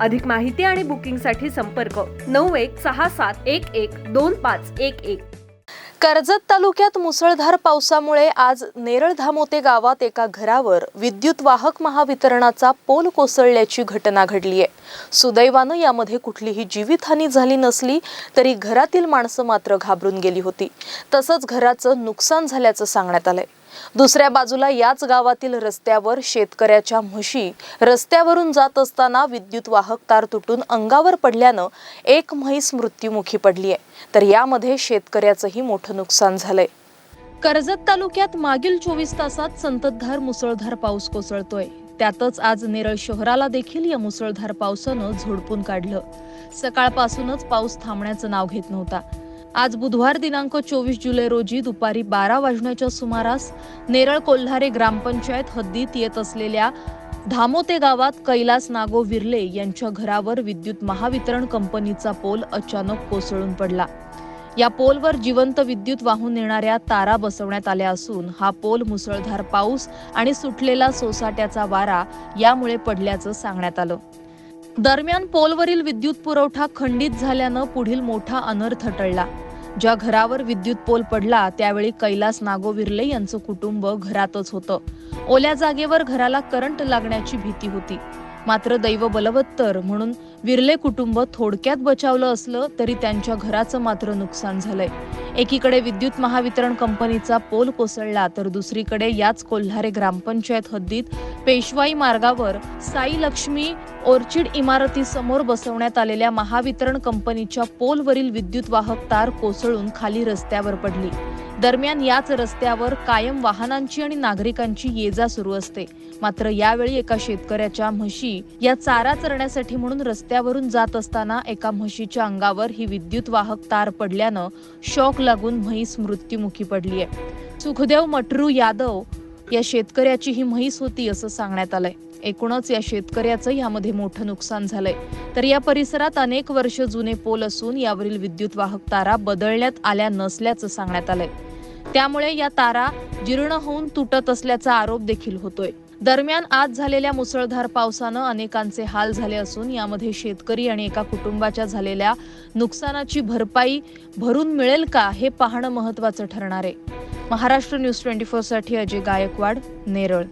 अधिक माहिती आणि बुकिंगसाठी संपर्क नऊ एक सहा सात एक एक दोन पाच एक एक. कर्जत तालुक्यात मुसळधार पावसामुळे आज नेरळ धामोते गावात एका घरावर विद्युत वाहक महावितरणाचा पोल कोसळल्याची घटना घडली आहे. सुदैवानं यामध्ये कुठलीही जीवितहानी झाली नसली तरी घरातील माणसं मात्र घाबरून गेली होती. तसंच घराचं नुकसान झाल्याचं सांगण्यात आलंय. दुसऱ्या बाजूला याच गावातील रस्त्यावर शेतकऱ्याच्या म्हशी रस्त्यावरून जात असताना विद्युत वाहक तार तुटून अंगावर पडल्यानं एक म्हैस मृत्युमुखी पडली आहे. तर यामध्ये शेतकऱ्याचंही मोठं नुकसान झालंय. कर्जत तालुक्यात मागील चोवीस तासात संततधार मुसळधार पाऊस कोसळतोय. त्यातच आज नेरळ शहराला देखील या मुसळधार पावसानं झोडपून काढलं. सकाळपासूनच पाऊस थांबण्याचं नाव घेत नव्हता. आज बुधवार दिनांक चोवीस जुलै रोजी दुपारी बारा वाजण्याच्या सुमारास नेरळ कोल्हारे ग्रामपंचायत हद्दीत येत असलेल्या धामोते गावात कैलास नागो विर्ले यांच्या घरावर विद्युत महावितरण कंपनीचा पोल अचानक कोसळून पडला. या पोलवर जिवंत विद्युत वाहून नेणाऱ्या तारा बसवण्यात आल्या असून हा पोल मुसळधार पाऊस आणि सुटलेला सोसाट्याचा वारा यामुळे पडल्याचं सांगण्यात आलं. दरम्यान पोलवरील विद्युत पुरवठा खंडित झाल्यानं पुढील मोठा अनर्थ टळला ज्या घरावर विद्युत पोल पडला त्यावेळी कैलास नागोविर्ले यांचं कुटुंब घरातच होतं. ओल्या जागेवर घराला करंट लागण्याची भीती होती. मात्र दैव बलवत्तर म्हणून विरले कुटुंब थोडक्यात बचावलं असलं तरी त्यांच्या घराचं मात्र नुकसान झालंय. एकीकडे विद्युत महावितरण कंपनीचा पोल कोसळला तर दुसरीकडे याच कोल्हारे ग्रामपंचायत हद्दीत पेशवाई मार्गावर साई लक्ष्मी ओर्चिड इमारतीसमोर बसवण्यात आलेल्या महावितरण कंपनीच्या पोलवरील विद्युत वाहक तार कोसळून खाली रस्त्यावर पडली. दरम्यान याच रस्त्यावर कायम वाहनांची आणि नागरिकांची ये जा सुरू असते. मात्र यावेळी एका शेतकऱ्याच्या म्हशी या चारा चरण्यासाठी म्हणून रस्त्यावरून जात असताना एका म्हशीच्या अंगावर ही विद्युत वाहक तार पडल्यानं शॉक लागून म्हैस मृत्युमुखी पडली आहे सुखदेव मटरू यादव या शेतकऱ्याची ही म्हैस होती असं सांगण्यात आलंय. एकूणच या शेतकऱ्याचं यामध्ये मोठं नुकसान झालंय. तर या परिसरात अनेक वर्ष जुने पोल असून यावरील विद्युत वाहक तारा बदलण्यात आल्या नसल्याचं सांगण्यात आलंय. त्यामुळे या तारा जीर्ण होऊन तुटत असल्याचा आरोप देखील होतोय. दरम्यान आज झालेल्या मुसळधार पावसानं अनेकांचे हाल झाले असून यामध्ये शेतकरी आणि एका कुटुंबाच्या झालेल्या नुकसानाची भरपाई भरून मिळेल का हे पाहणं महत्वाचं ठरणार आहे. महाराष्ट्र न्यूज ट्वेंटी फोरसाठी अजय गायकवाड नेरळ.